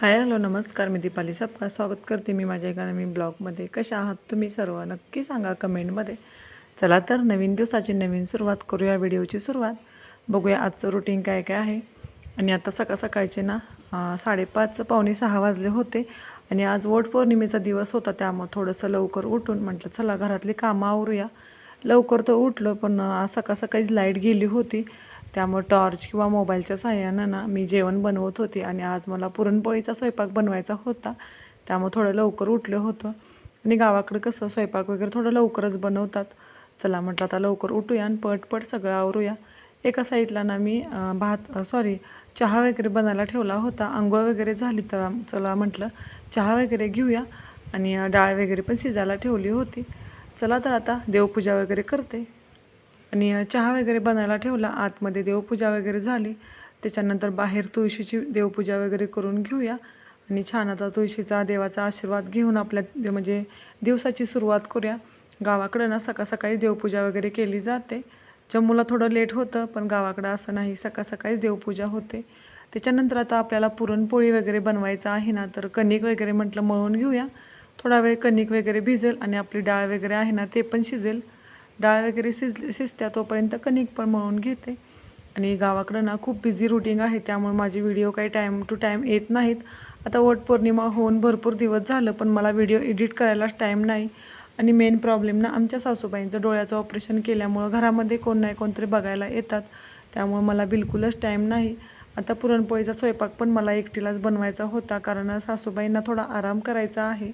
Hi hello नमस्कार मी दीपाली सपका स्वागत करते मी माझ्या एका नवीन ब्लॉगमध्ये. कशा आहात तुम्ही सर्व? नक्की सांगा कमेंटमध्ये. चला तर नवीन दिवसाची नवीन सुरुवात करूया व्हिडिओची सुरुवात. बघूया आजचं रुटीन काय काय आहे. आणि आता सकाळ सकाळचे ना साडेपाच पावणे सहा वाजले होते. आणि आज वट पौर्णिमेचा दिवस होता त्यामुळं थोडंसं लवकर उठून म्हटलं चला घरातली कामं आवरूया. लवकर तर उठलं पण आज सकाळ सकाळीच लाइट गेली होती. त्यामुळे टॉर्च किंवा मोबाईलच्या साह्यानं ना मी जेवण बनवत होते आणि आज मला पुरणपोळीचा स्वयंपाक बनवायचा होता. त्यामुळे थोडं लवकर उठलं होतं. आणि गावाकडं कसं स्वयंपाक वगैरे थोडं लवकरच बनवतात. चला म्हटलं आता लवकर उठूया आणि पटपट सगळं आवरूया. एका साईडला ना मी भात सॉरी चहा वगैरे बनायला ठेवला होता. आंघोळ वगैरे झाली तर चला म्हटलं चहा वगैरे घेऊया आणि डाळ वगैरे पण शिजायला ठेवली होती. चला तर आता देवपूजा वगैरे करते. आणि चहा वगैरे बनायला ठेवला. आतमध्ये देवपूजा वगैरे झाली. त्याच्यानंतर बाहेर तुळशीची देवपूजा वगैरे करून घेऊया. आणि छान आता तुळशीचा देवाचा आशीर्वाद घेऊन आपल्या दे- म्हणजे दिवसाची सुरुवात करूया. गावाकडं ना सकाळ सकाळी देवपूजा वगैरे केली जाते. जम्मूला थोडं लेट होतं पण गावाकडं असं नाही. सकाळ सकाळीच देवपूजा होते. त्याच्यानंतर आता आपल्याला पुरणपोळी वगैरे बनवायचं आहे ना तर कणिक वगैरे म्हटलं मळून घेऊया. थोडा वेळ कणिक वगैरे भिजेल आणि आपली डाळ वगैरे आहे ना ते पण शिजेल. डाळ वगैरे शिज शिजत्या तोपर्यंत कणिक पण मळून घेते. आणि गावाकडं ना खूप बिझी रुटीन आहे त्यामुळे माझे व्हिडिओ काही टाईम टू टाईम येत नाहीत. आता वट पौर्णिमा होऊन भरपूर दिवस झालं पण मला व्हिडिओ एडिट करायलाच टाईम नाही. आणि मेन प्रॉब्लेम ना आमच्या सासूबाईंचं डोळ्याचं ऑपरेशन केल्यामुळं घरामध्ये कोण नाही कोणतरी बघायला येतात. त्यामुळे मला बिलकुलच टाईम नाही. आता पुरणपोळीचा स्वयंपाक पण मला एकटीलाच बनवायचा होता कारण सासूबाईंना थोडा आराम करायचा आहे.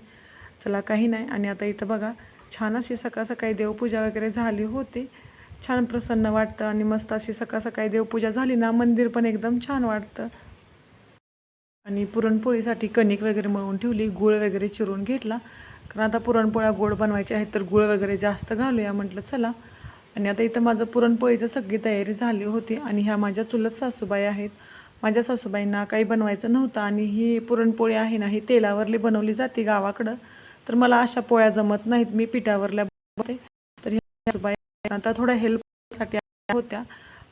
चला काही नाही. आणि आता इथं बघा छान अशी सकाळ सकाळी देवपूजा वगैरे झाली होती. छान प्रसन्न वाटतं आणि मस्त अशी सकाळ सकाळी देवपूजा झाली ना मंदिर पण एकदम छान वाटतं. आणि पुरणपोळीसाठी कणिक वगैरे मळून ठेवली गुळ वगैरे चिरून घेतला. कारण आता पुरणपोळ्या गोड बनवायच्या आहेत तर गुळ वगैरे जास्त घालूया म्हटलं चला. आणि आता इथं माझं पुरणपोळीचं सगळी तयारी झाली होती आणि ह्या माझ्या चुलत सासूबाई आहेत. माझ्या सासूबाईंना काही बनवायचं नव्हतं आणि ही पुरणपोळी आहे ना ही तेलावरली बनवली जाते गावाकडं. तर मला अशा पोळ्या जमत नाहीत. मी पिठावरल्या बनवते. तर ह्या सासूबाई आता थोड्या हेल्पसाठी होत्या.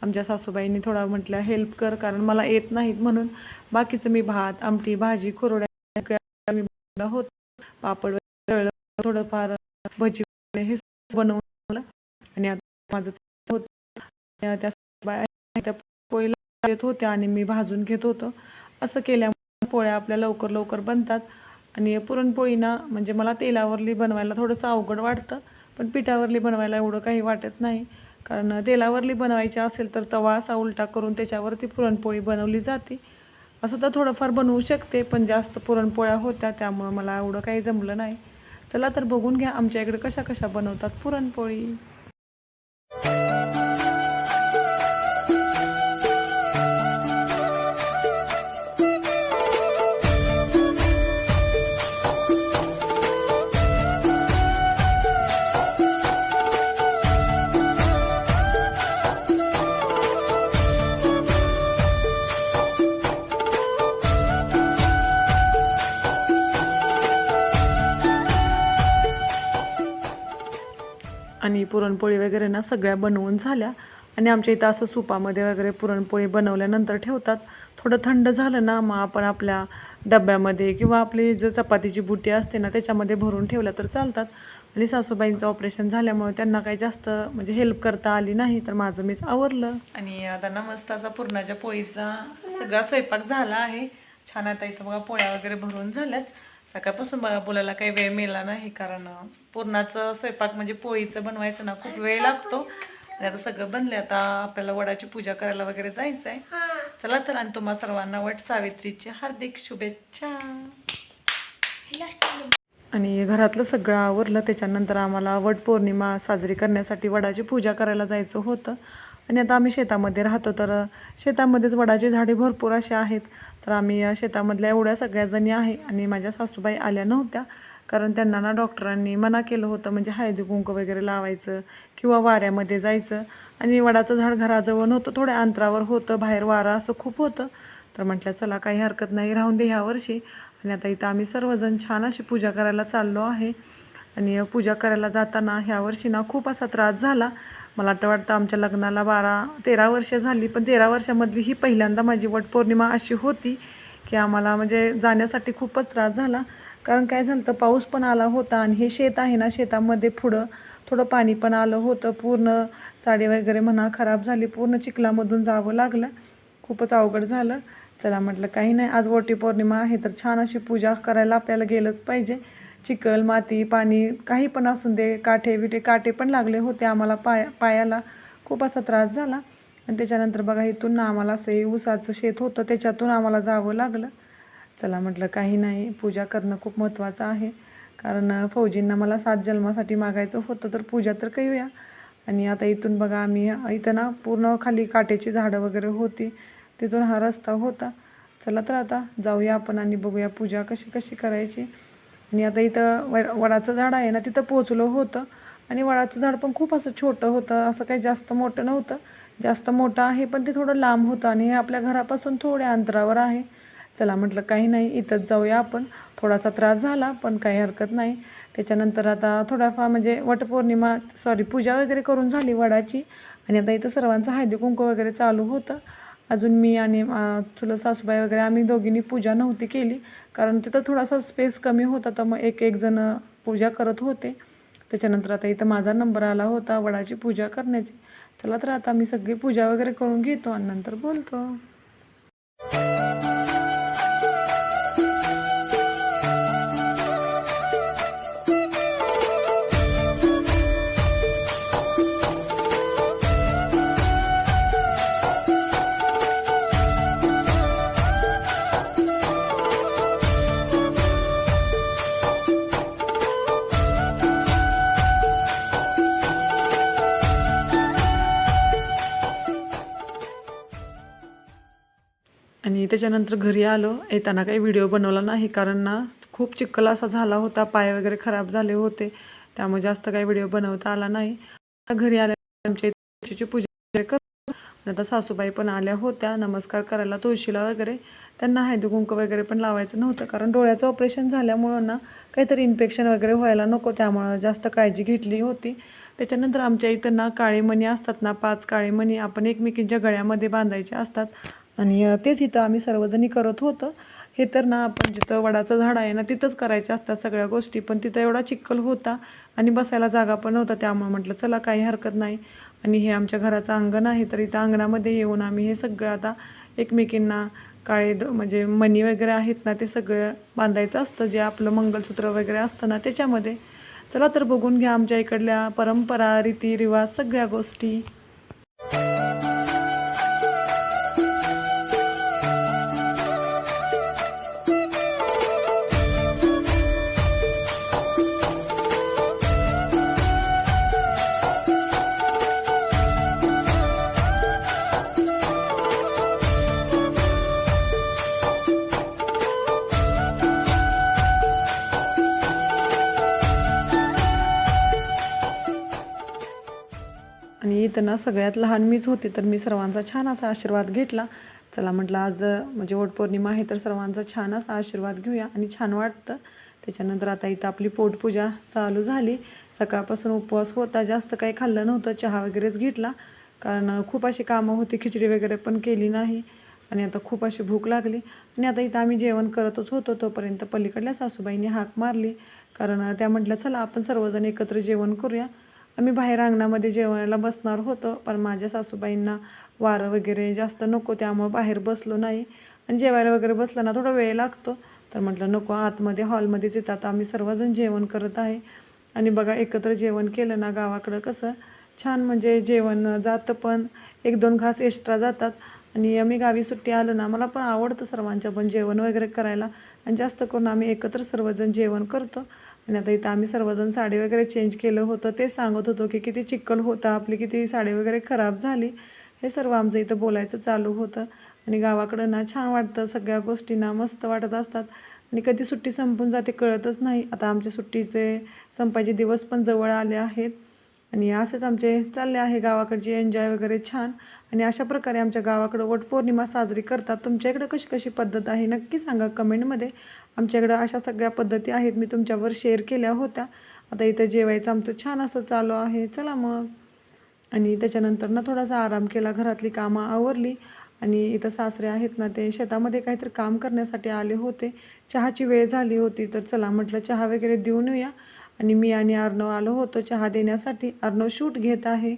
आमच्या सासूबाईंनी थोडा म्हटलं हेल्प कर कारण मला येत नाहीत म्हणून. बाकीचं मी भात आमटी भाजी कुरड्या होत. पापड वगैरे थोडंफार भजी वगैरे हे बनवून आणि आता माझं होतं. त्या त्या पोळीला येत होत्या आणि मी भाजून घेत होतो. असं केल्यामुळे पोळ्या आपल्या लवकर लवकर बनतात. आणि पुरणपोळी ना म्हणजे मला तेलावरली बनवायला थोडंसं अवघड वाटतं पण पिठावरली बनवायला एवढं काही वाटत नाही. कारण तेलावरली बनवायची असेल तर तवा असा उलटा करून त्याच्यावरती पुरणपोळी बनवली जाते. असं तर थोडंफार बनवू शकते पण जास्त पुरणपोळ्या होत्या त्यामुळं मला एवढं काही जमलं नाही. चला तर बघून घ्या आमच्या इकडे कशा कशा बनवतात पुरणपोळी. पुरणपोळी वगैरे ना सगळ्या बनवून झाल्या. आणि आमच्या इथं असं सुपामध्ये वगैरे पुरणपोळी बनवल्यानंतर ठेवतात. थोडं थंड झालं ना मग आपण आपल्या डब्यामध्ये किंवा आपली जर चपातीची बुटी असते ना त्याच्यामध्ये भरून ठेवल्या तर चालतात. आणि सासूबाईंचं ऑपरेशन झाल्यामुळे त्यांना काही जास्त म्हणजे हेल्प करता आली नाही तर माझं मीच आवरलं. आणि आता ना मस्त असा पुरणाच्या पोळीचा सगळा स्वयंपाक झाला आहे. छान आता इथं बघा पोळ्या वगैरे भरून झाल्यात. सकाळपासून बघा बोलायला काही वेळ मिळाला नाही कारण पुरणाचं स्वयंपाक म्हणजे पोळीचं बनवायचं ना खूप वेळ लागतो. आणि आता सगळं बनले आता आपल्याला वडाची पूजा करायला वगैरे जायचं आहे चला तर आणि तुम्हा सर्वांना वट सावित्रीची हार्दिक शुभेच्छा. आणि घरातलं सगळं आवरलं त्याच्यानंतर आम्हाला वट पौर्णिमा साजरी करण्यासाठी वडाची पूजा करायला जायचं होतं. आणि आता आम्ही शेतामध्ये राहतो तर शेतामध्येच वडाची झाडे भरपूर अशी आहेत. तर आम्ही शेतामधल्या एवढ्या सगळ्याजणी आहे आणि माझ्या सासूबाई आल्या नव्हत्या. कारण त्यांना ना डॉक्टरांनी मना केलं होतं म्हणजे हळदी कुंकू वगैरे लावायचं किंवा वाऱ्यामध्ये जायचं. आणि वडाचं झाड घराजवळ नव्हतं थोड्या अंतरावर होतं बाहेर वारा असं खूप होतं. तर म्हटलं चला काही हरकत नाही राहून दे ह्या वर्षी. आणि आता इथं आम्ही सर्वजण छान अशी पूजा करायला चाललो आहे. आणि पूजा करायला जाताना ह्या वर्षी ना खूप असा त्रास झाला. मला तर वाटतं आमच्या लग्नाला बारा तेरा वर्ष झाली पण तेरा वर्षामधली ही पहिल्यांदा माझी वटपौर्णिमा अशी होती की आम्हाला म्हणजे जाण्यासाठी खूपच त्रास झाला. कारण काय झालं तर पाऊस पण आला होता आणि हे शेत आहे ना शेतामध्ये पुढं थोडं पाणी पण आलं होतं. पूर्ण साडी वगैरे म्हणा खराब झाली पूर्ण चिखलामधून जावं लागलं. खूपच अवघड झालं. चला म्हटलं काही नाही आज वटी पौर्णिमा आहे तर छान अशी पूजा करायला आपल्याला गेलंच पाहिजे. चिखल माती पाणी काही पण असून दे काठे बिठे काटे पण लागले होते आम्हाला पाय पायाला. खूप असा त्रास झाला. आणि त्याच्यानंतर बघा इथून ना आम्हाला असं हे ऊसाचं शेत होतं त्याच्यातून आम्हाला जावं लागलं. चला म्हटलं काही नाही. पूजा करणं खूप महत्त्वाचं आहे. कारण फौजींना मला सात जन्मासाठी मागायचं होतं तर पूजा तर करूया. आणि आता इथून बघा आम्ही इथं ना पूर्ण खाली काटेची झाडं वगैरे होती. तिथून हा रस्ता होता. चला तर आता जाऊया आपण आणि बघूया पूजा कशी कशी करायची. आणि आता इथं व वडाचं झाड आहे ना तिथं पोचलो होतं. आणि वडाचं झाड पण खूप असं छोटं होतं असं काही जास्त मोठं नव्हतं. जास्त मोठं आहे पण ते थोडं लांब होतं आणि हे आपल्या घरापासून थोड्या अंतरावर आहे. चला म्हटलं काही नाही इथंच जाऊया आपण. थोडासा त्रास झाला पण काही हरकत नाही. त्याच्यानंतर आता थोडाफार म्हणजे वटपौर्णिमा सॉरी पूजा वगैरे करून झाली वडाची. आणि आता इथं सर्वांचं हळदी कुंकू वगैरे चालू होतं. अजून मी आणि तुला सासूबाई वगैरे आम्ही दोघींनी पूजा नव्हती केली. कारण तिथं थोडासा स्पेस कमी होता तर मग एक एक जण पूजा करत होते. त्याच्यानंतर आता इथं माझा नंबर आला होता वडाची पूजा करण्याची. चला तर आता मी सगळी पूजा वगैरे करून घेतो आणि नंतर बोलतो. आणि त्याच्यानंतर घरी आलो. येताना काही व्हिडिओ बनवला नाही कारण ना खूप चिखल असा झाला होता. पाय वगैरे खराब झाले होते. त्यामुळे जास्त काही व्हिडिओ बनवता आला नाही. घरी आल्या आमच्या तुळशीची पूजा वगैरे करतो. आणि आता सासूबाई पण आल्या होत्या. नमस्कार करायला तुळशीला वगैरे. त्यांना हळदी कुंक वगैरे पण लावायचं नव्हतं कारण डोळ्याचं ऑपरेशन झाल्यामुळं ना काहीतरी इन्फेक्शन वगैरे व्हायला नको. त्यामुळं जास्त काळजी घेतली होती. त्याच्यानंतर आमच्या इथं ना काळे मणी असतात ना पाच काळी मणी आपण एकमेकींच्या गळ्यामध्ये बांधायचे असतात. आणि तेच इथं आम्ही सर्वजणी करत होतं. हे तर ना आपण जिथं वडाचं झाड आहे ना तिथंच करायच्या असतात सगळ्या गोष्टी. पण तिथं एवढा चिखल होता आणि बसायला जागा पण नव्हता. त्यामुळे म्हटलं चला काही हरकत नाही. आणि हे आमच्या घराचं अंगण आहे तर इथं अंगणामध्ये येऊन आम्ही हे सगळं आता एकमेकींना काळे द म्हणजे मणी वगैरे आहेत ना ते सगळं बांधायचं असतं. जे आपलं मंगलसूत्र वगैरे असतं ना त्याच्यामध्ये. चला तर बघून घ्या आमच्या इकडल्या परंपरा रीतिरिवाज सगळ्या गोष्टी. त्यांना सगळ्यात लहान मीच होते तर मी सर्वांचा छान असा आशीर्वाद घेतला. चला म्हटलं आज म्हणजे वटपौर्णिमा आहे तर सर्वांचा छान असा आशीर्वाद घेऊया. आणि छान वाटतं. त्याच्यानंतर आता इथं आपली पोटपूजा चालू झाली. सकाळपासून उपवास होता जास्त काही खाल्लं नव्हतं चहा वगैरेच घेतला. कारण खूप अशी कामं होती खिचडी वगैरे पण केली नाही. आणि आता खूप अशी भूक लागली. आणि आता इथं आम्ही जेवण करतच होतो तोपर्यंत पलीकडल्या सासूबाईंनी हाक मारली. कारण त्या म्हटल्या चला आपण सर्वजण एकत्र जेवण करूया. आम्ही बाहेर अंगणामध्ये जेवायला बसणार होतो पण माझ्या सासूबाईंना वारं वगैरे जास्त नको त्यामुळं बाहेर बसलो नाही. आणि जेवायला वगैरे बसलं ना थोडा वेळ लागतो. तर म्हटलं नको आतमध्ये हॉलमध्येच येतात. आम्ही सर्वजण जेवण करत आहे. आणि बघा एकत्र जेवण केलं ना गावाकडं कसं? छान म्हणजे जेवण जातं पण एक दोन घास एक्स्ट्रा जातात. आणि आम्ही गावी सुट्टी आलो ना मला पण आवडतं सर्वांच्या पण जेवण वगैरे करायला. आणि जास्त करून आम्ही एकत्र सर्वजण जेवण करतो. आणि आता इथं आम्ही सर्वजण साडी वगैरे चेंज केलं होतं ते सांगत होतो की किती चिक्कल होतं आपली किती साडी वगैरे खराब झाली. हे सर्व आमचं इथं बोलायचं चालू होतं. आणि गावाकडं ना छान वाटतं सगळ्या गोष्टींना मस्त वाटत असतात. आणि कधी सुट्टी संपून जाते कळतच नाही. आता आमच्या सुट्टीचे संपायचे दिवस पण जवळ आले आहेत. आणि असेच आमचे चालले आहे गावाकडचे एन्जॉय वगैरे छान. आणि अशा प्रकारे आमच्या गावाकडं वटपौर्णिमा साजरी करतात. तुमच्याकडं कशी कशी पद्धत आहे नक्की सांगा कमेंटमध्ये. आमच्याकडं अशा सगळ्या पद्धती आहेत मी तुमच्यावर शेअर केल्या होत्या. आता इथं जेवायचं आमचं छान असं चालू आहे. चला मग. आणि त्याच्यानंतर ना थोडासा आराम केला घरातली कामं आवरली. आणि इथं सासरे आहेत ना ते शेतामध्ये काहीतरी काम करण्यासाठी आले होते. चहाची वेळ झाली होती तर चला म्हटलं चहा वगैरे देऊन येऊया. आणि मी आणि अर्णव आलो होतो चहा देण्यासाठी. अर्णव शूट घेत आहे.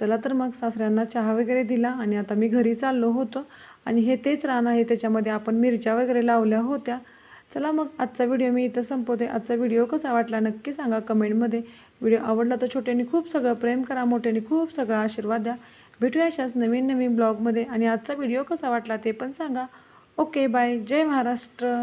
चला तर मग सासऱ्यांना चहा वगैरे दिला आणि आता मी घरी चाललो होतो. आणि हे तेच रान आहे त्याच्यामध्ये आपण मिरच्या वगैरे लावल्या होत्या. चला मग आजचा व्हिडिओ मी इथं संपवते. आजचा व्हिडिओ कसा वाटला नक्की सांगा कमेंटमध्ये. व्हिडिओ आवडला तर छोट्यांनी खूप सगळं प्रेम करा मोठ्याने खूप सगळं आशीर्वाद द्या. भेटूया अशाच नवीन नवीन ब्लॉगमध्ये. आणि आजचा व्हिडिओ कसा वाटला ते पण सांगा. Okay bye. जय महाराष्ट्र.